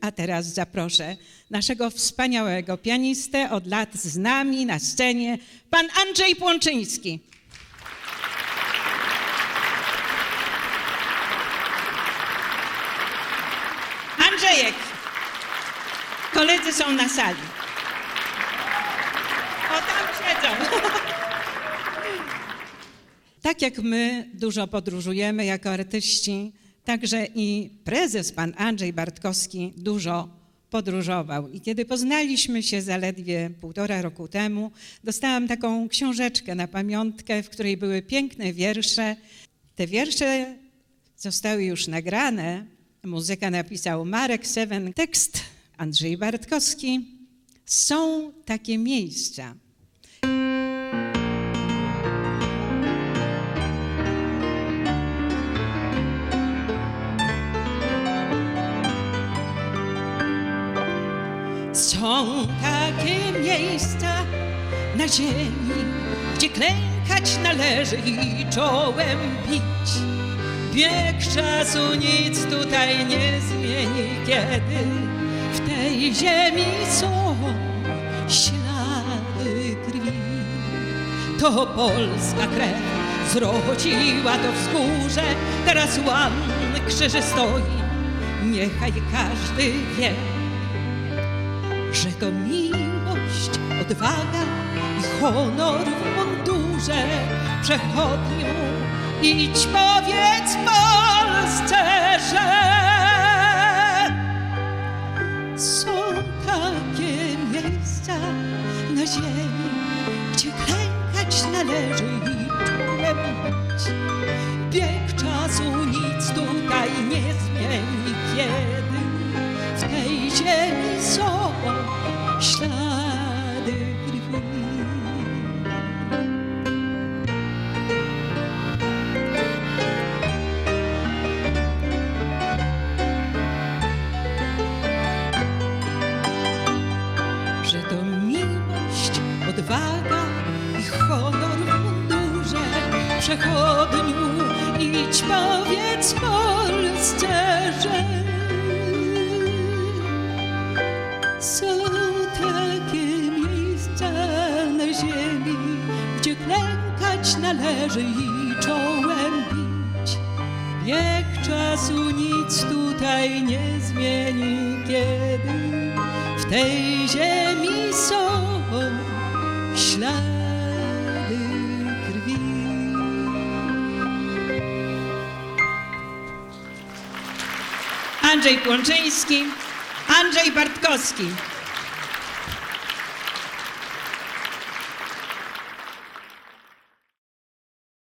A teraz zaproszę naszego wspaniałego pianistę od lat z nami na scenie, pan Andrzej Płączyński. Andrzejek, koledzy są na sali. O, tam siedzą. Tak jak my dużo podróżujemy jako artyści, także i prezes pan Andrzej Bartkowski dużo podróżował. I kiedy poznaliśmy się zaledwie półtora roku temu, dostałam taką książeczkę na pamiątkę, w której były piękne wiersze. Te wiersze zostały już nagrane. Muzykę napisał Marek Seven, tekst Andrzej Bartkowski. Są takie miejsca. Są takie miejsca na ziemi, gdzie klękać należy i czołem bić. Bieg czasu nic tutaj nie zmieni, kiedy w tej ziemi są ślady krwi. To polska krew zrodziła to wzgórze, teraz łan krzyży stoi, niechaj każdy wie że to miłość, odwaga i honor w mundurze. Przechodniu, idź powiedz Polsce, że są takie miejsca na ziemi, gdzie klękać należy i być. Bieg czasu nic i honor w mundurze. Przechodniu, idź powiedz Polsce, że są takie miejsca na ziemi, gdzie klękać należy i czołem bić. Bieg czasu nic tutaj nie zmieni, kiedy w tej ziemi Andrzej Płączyński, Andrzej Bartkowski.